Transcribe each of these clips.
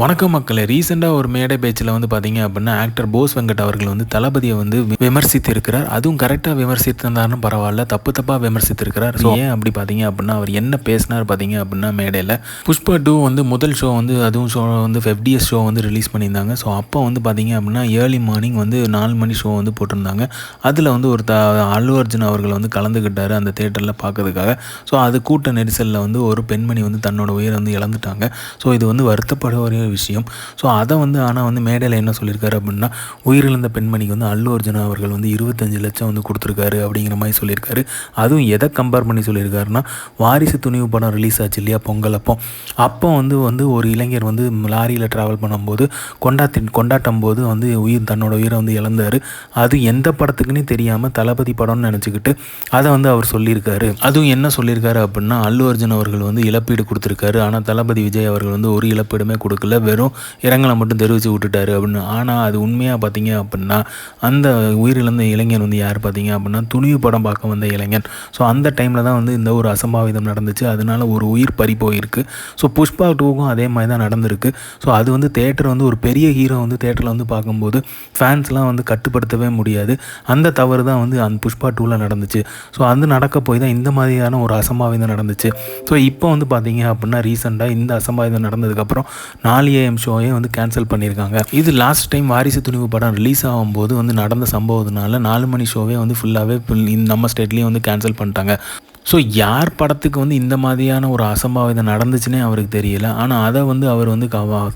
வணக்கம் மக்களை. ரீசெண்டாக ஒரு மேடை பேச்சில் வந்து பார்த்தீங்க அப்படின்னா ஆக்டர் போஸ் வெங்கட் அவர்கள் வந்து தளபதியை வந்து விமர்சித்து இருக்கிறார் அதுவும் கரெக்டாக விமர்சித்திருந்தாருன்னு பரவாயில்ல. தப்பு தப்பாக விமர்சித்திருக்கிறார். ஸோ ஏன் அப்படி பார்த்தீங்க அப்படின்னா அவர் என்ன பேசினார் பார்த்தீங்க அப்படின்னா மேடையில். புஷ்பா டூ வந்து முதல் ஷோ வந்து அதுவும் ஷோ வந்து எஃப்டிஎஸ் ஷோ வந்து ரிலீஸ் பண்ணியிருந்தாங்க. ஸோ அப்போ வந்து பார்த்தீங்க அப்படின்னா ஏர்லி மார்னிங் வந்து நாலு மணி ஷோ வந்து போட்டிருந்தாங்க. அதில் வந்து ஒரு த அல்லு அர்ஜுன் அவர்கள் வந்து கலந்துக்கிட்டார் அந்த தேட்டரில் பார்க்கறதுக்காக ஸோ அது கூட்ட நெரிசலில் வந்து ஒரு பெண்மணி வந்து தன்னோட உயிரை வந்து இழந்துட்டாங்க. ஸோ இது வந்து வருத்தப்பட ஒரு விஷயம். ஸோ அதை வந்து ஆனால் வந்து மேடையில் என்ன சொல்லியிருக்காரு அப்படின்னா உயிரிழந்த பெண்மணிக்கு வந்து அல்லு அர்ஜுனா அவர்கள் வந்து இருபத்தஞ்சு லட்சம் வந்து கொடுத்துருக்காரு அப்படிங்கிற மாதிரி சொல்லியிருக்காரு அதுவும் எதை கம்பேர் பண்ணி சொல்லியிருக்காருன்னா வாரிசு துணிவு படம் ரிலீஸ் ஆச்சு இல்லையா பொங்கல் அப்போ. அப்போ வந்து வந்து ஒரு இளைஞர் வந்து லாரியில் ட்ராவல் பண்ணும்போது கொண்டாத்தி கொண்டாட்டம் போது வந்து உயிர் தன்னோட உயிரை வந்து இழந்தார். அது எந்த படத்துக்குன்னே தெரியாமல் தளபதி படம்னு நினச்சிக்கிட்டு அதை வந்து அவர் சொல்லியிருக்காரு. அதுவும் என்ன சொல்லியிருக்காரு அப்படின்னா அல்லு அர்ஜுன் அவர்கள் வந்து இழப்பீடு கொடுத்துருக்காரு. ஆனால் தளபதி விஜய் அவர்கள் வந்து ஒரு இழப்பீடுமே கொடுக்கல. வெறும் இரங்கலை மட்டும் தெரிவித்து விட்டுட்டாரு அப்படின்னு. ஆனால் அது உண்மையாக பார்த்தீங்க அப்படின்னா அந்த உயிரிழந்த இளைஞன் வந்து யார் பார்த்தீங்க அப்படின்னா துணிவு படம் பார்க்க வந்த இளைஞன். ஸோ அந்த டைமில் தான் வந்து இந்த ஒரு அசம்பாவிதம் நடந்துச்சு. அதனால ஒரு உயிர் பறி போயிருக்கு. ஸோ புஷ்பா டூக்கும் அதே மாதிரி தான் நடந்திருக்கு. ஸோ அது வந்து தேட்டர் வந்து ஒரு பெரிய ஹீரோ வந்து தேட்டரில் வந்து பார்க்கும்போது ஃபேன்ஸ்லாம் வந்து கட்டுப்படுத்தவே முடியாது. அந்த தவறு தான் வந்து அந்த புஷ்பா டூவில் நடந்துச்சு. ஸோ அது நடக்க போய் தான் இந்த மாதிரியான ஒரு அசம்பாவிதம் நடந்துச்சு. ஸோ இப்போ வந்து பார்த்தீங்க அப்படின்னா ரீசெண்டாக இந்த அசம்பாவிதம் நடந்ததுக்கப்புறம் நான் நாலு ஏஎம் ஷோயே வந்து கேன்சல் பண்ணியிருக்காங்க. இது லாஸ்ட் டைம் வாரிசு துணிவு படம் ரிலீஸ் ஆகும்போது வந்து நடந்த சம்பவத்தினால நாலு மணி ஷோவே வந்து ஃபுல்லாகவே நம்ம ஸ்டேட்லேயும் வந்து கேன்சல் பண்ணிட்டாங்க. ஸோ யார் படத்துக்கு வந்து இந்த மாதிரியான ஒரு அசம்பாவிதம் நடந்துச்சுன்னே அவருக்கு தெரியல. ஆனால் அதை வந்து அவர் வந்து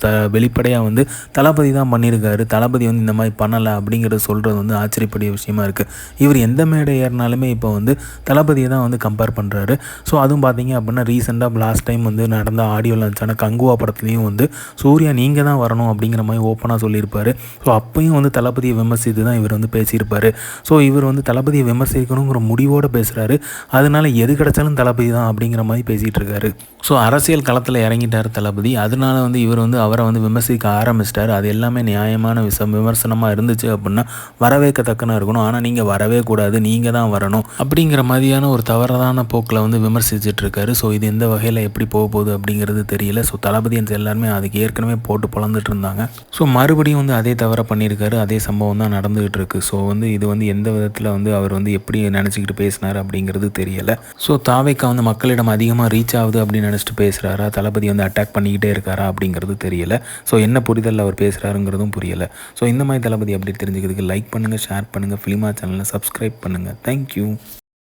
த வெளிப்படையாக வந்து தளபதி தான் பண்ணியிருக்காரு தளபதி வந்து இந்த மாதிரி பண்ணலை அப்படிங்கிறத சொல்கிறது வந்து ஆச்சரியப்படிய விஷயமா இருக்குது இவர் எந்த மேடை ஏறினாலுமே இப்போ வந்து தளபதியை தான் வந்து கம்பேர் பண்ணுறாரு ஸோ அதுவும் பார்த்தீங்க அப்படின்னா ரீசெண்டாக லாஸ்ட் டைம் வந்து நடந்த ஆடியோ லான்ச்சான கங்குவா படத்துலேயும் வந்து சூர்யா நீங்கள் தான் வரணும் அப்படிங்கிற மாதிரி ஓப்பனாக சொல்லியிருப்பார். ஸோ அப்பையும் வந்து தளபதியை விமர்சித்து தான் இவர் வந்து பேசியிருப்பார். ஸோ இவர் வந்து தளபதியை விமர்சிக்கணுங்கிற முடிவோடு பேசுகிறாரு அதனால் எது கிடைச்சாலும் தளபதி தான் அப்படிங்கிற மாதிரி பேசிகிட்டு இருக்காரு. ஸோ அரசியல் களத்தில் இறங்கிட்டார் தளபதி. அதனால வந்து இவர் வந்து அவரை வந்து விமர்சிக்க ஆரம்பிச்சிட்டார். அது எல்லாமே நியாயமான விஷம் விமர்சனமாக இருந்துச்சு அப்படின்னா வரவேற்கத்தக்கன இருக்கணும். ஆனால் நீங்கள் வரவே கூடாது. நீங்கள் தான் வரணும். அப்படிங்கிற மாதிரியான ஒரு தவறான போக்கில் வந்து விமர்சிச்சுட்டு இருக்காரு. ஸோ இது எந்த வகையில் எப்படி போக போகுது அப்படிங்கிறது தெரியல. ஸோ தளபதியன்ஸ் எல்லாருமே அதுக்கு ஏற்கனவே போட்டு பொழந்துட்டு இருந்தாங்க. ஸோ மறுபடியும் வந்து அதே தவறை பண்ணியிருக்காரு. அதே சம்பவம் தான் நடந்துகிட்டு இருக்கு. ஸோ வந்து இது வந்து எந்த விதத்தில் வந்து அவர் வந்து எப்படி நினச்சிக்கிட்டு பேசினார் அப்படிங்கிறது தெரியலை. ஸோ தாவைக்கா வந்து மக்களிடம் அதிகமாக ரீச் ஆகுது அப்படின்னு நினச்சிட்டு பேசுகிறாரா தளபதி வந்து அட்டாக் பண்ணிக்கிட்டே இருக்காரா அப்படிங்கிறது தெரியல. ஸோ என்ன புரிதல் அவர் பேசுகிறாருங்கிறதும் புரியலை. ஸோ இந்த மாதிரி தளபதி அப்படி தெரிஞ்சுக்கிறதுக்கு லைக் பண்ணுங்கள் ஷேர் பண்ணுங்கள் ஃபிலிமா சேனலை சப்ஸ்கிரைப் பண்ணுங்கள் தேங்க்யூ